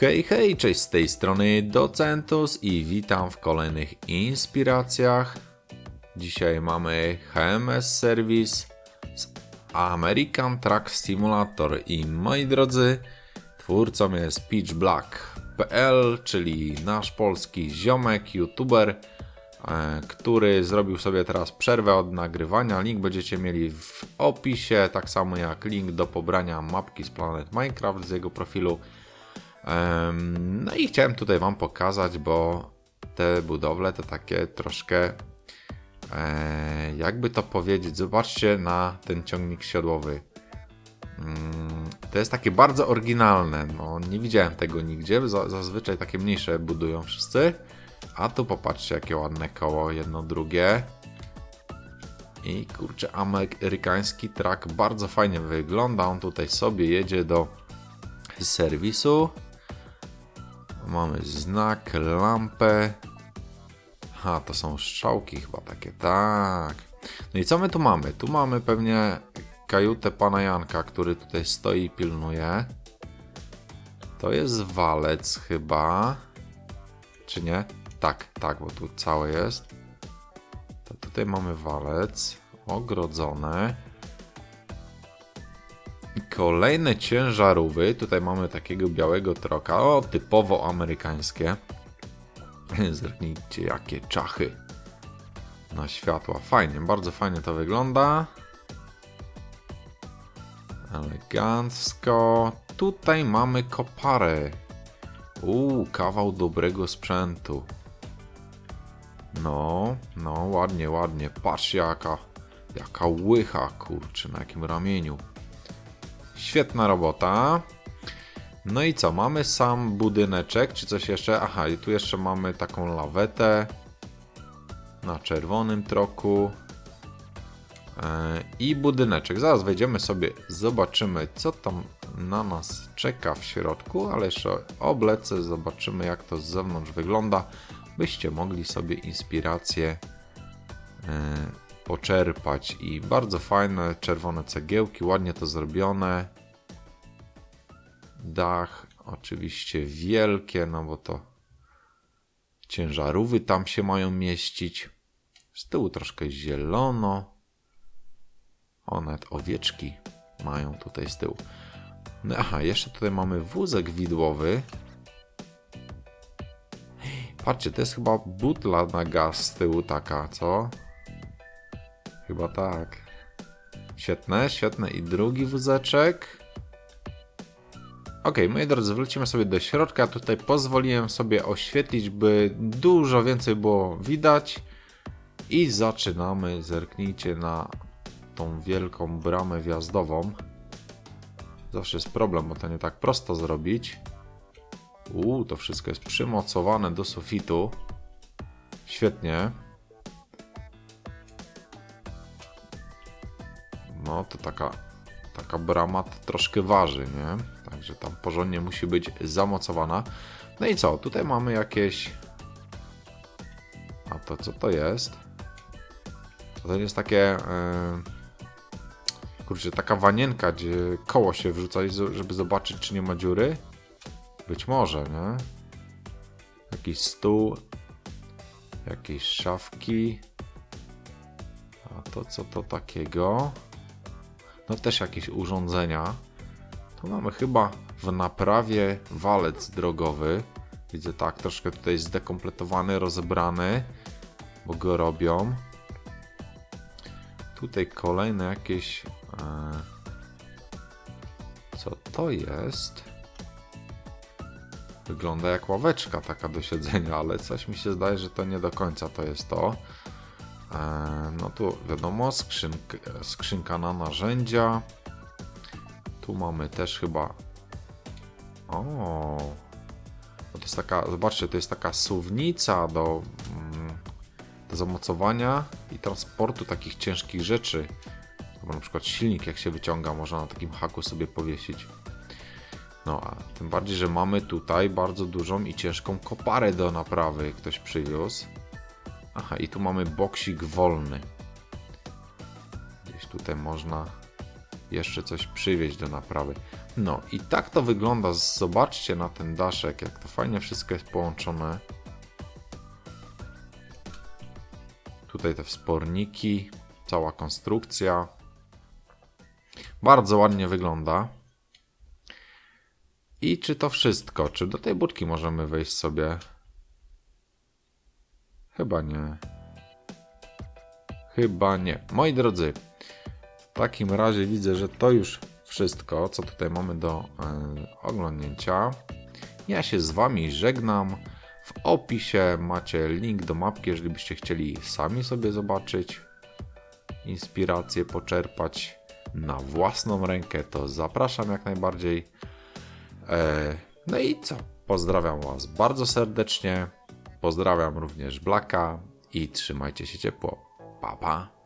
Hej, hej, cześć z tej strony Docentus i witam w kolejnych inspiracjach. Dzisiaj mamy HMS Service z American Truck Simulator i moi drodzy, twórcą jest PitchBlack.pl, czyli nasz polski ziomek, youtuber, e, który zrobił sobie teraz przerwę od nagrywania. Link będziecie mieli w opisie, tak samo jak link do pobrania mapki z Planet Minecraft z jego profilu. No i chciałem tutaj Wam pokazać, bo te budowle to takie troszkę, e, jakby to powiedzieć, zobaczcie na ten ciągnik siodłowy. Mm, To jest takie bardzo oryginalne, no nie widziałem tego nigdzie, za- zazwyczaj takie mniejsze budują wszyscy. A tu popatrzcie jakie ładne koło, jedno, drugie. I kurczę, amerykański track bardzo fajnie wygląda, on tutaj sobie jedzie do serwisu. Mamy znak, lampę. Ha, to są strzałki chyba takie, tak. No i co my tu mamy? Tu mamy pewnie kajutę pana Janka, który tutaj stoi i pilnuje. To jest walec chyba. Czy nie? Tak, tak, bo tu całe jest. To tutaj mamy walec. Ogrodzone. Kolejne ciężarówy. Tutaj mamy takiego białego troka. O, typowo amerykańskie. Zerknijcie, jakie czachy na światła. Fajnie, bardzo fajnie to wygląda. Elegancko. Tutaj mamy koparę. Uuu, kawał dobrego sprzętu. No, no, ładnie, ładnie. Patrz jaka, jaka łycha, kurczę, na jakim ramieniu. Świetna robota. No i co? Mamy sam budyneczek, czy coś jeszcze? Aha, i tu jeszcze mamy taką lawetę na czerwonym troku. E, I budyneczek. Zaraz wejdziemy sobie, zobaczymy, co tam na nas czeka w środku, ale jeszcze oblecę, zobaczymy, jak to z zewnątrz wygląda, byście mogli sobie inspirację e, poczerpać. I bardzo fajne czerwone cegiełki, ładnie to zrobione. Dach oczywiście wielkie, no bo to ciężarówy tam się mają mieścić. Z tyłu troszkę zielono. O, nawet owieczki mają tutaj z tyłu. No, aha, jeszcze tutaj mamy wózek widłowy. Patrzcie, to jest chyba butla na gaz z tyłu taka, co? Chyba tak. Świetne, świetne. I drugi wózeczek. Ok, moi drodzy, wrócimy sobie do środka. Tutaj pozwoliłem sobie oświetlić, by dużo więcej było widać. I zaczynamy. Zerknijcie na tą wielką bramę wjazdową. Zawsze jest problem, bo to nie tak prosto zrobić. Uuu, to wszystko jest przymocowane do sufitu. Świetnie. No, to taka, taka brama troszkę waży, nie? Także tam porządnie musi być zamocowana. No i co? Tutaj mamy jakieś... A to co to jest? To jest takie... Yy... Kurczę, taka wanienka, gdzie koło się wrzuca, żeby zobaczyć, czy nie ma dziury? Być może, nie? Jakiś stół, jakieś szafki. A to co to takiego? No też jakieś urządzenia. Tu mamy chyba w naprawie walec drogowy. Widzę tak, troszkę tutaj zdekompletowany, rozebrany, bo go robią. Tutaj kolejne jakieś. E... Co to jest? Wygląda jak ławeczka taka do siedzenia, ale coś mi się zdaje, że to nie do końca to jest to. E, No tu wiadomo, skrzynk, skrzynka na narzędzia. Tu mamy też chyba. O, to jest taka, zobaczcie, to jest taka suwnica do, mm, do zamocowania i transportu takich ciężkich rzeczy. Bo na przykład silnik, jak się wyciąga, można na takim haku sobie powiesić. No, a tym bardziej, że mamy tutaj bardzo dużą i ciężką koparę do naprawy. Ktoś przywiózł. Aha, i tu mamy boksik wolny. Gdzieś tutaj można jeszcze coś przywieźć do naprawy. No i tak to wygląda. Zobaczcie na ten daszek, jak to fajnie wszystko jest połączone. Tutaj te wsporniki, cała konstrukcja. Bardzo ładnie wygląda. I czy to wszystko? Czy do tej budki możemy wejść sobie? Chyba nie. Chyba nie. Moi drodzy, w takim razie widzę, że to już wszystko, co tutaj mamy do e, oglądnięcia. Ja się z Wami żegnam. W opisie macie link do mapki, jeżeli byście chcieli sami sobie zobaczyć, inspirację poczerpać na własną rękę, to zapraszam jak najbardziej. E, no i co? Pozdrawiam Was bardzo serdecznie. Pozdrawiam również Blaka i trzymajcie się ciepło. Pa, pa.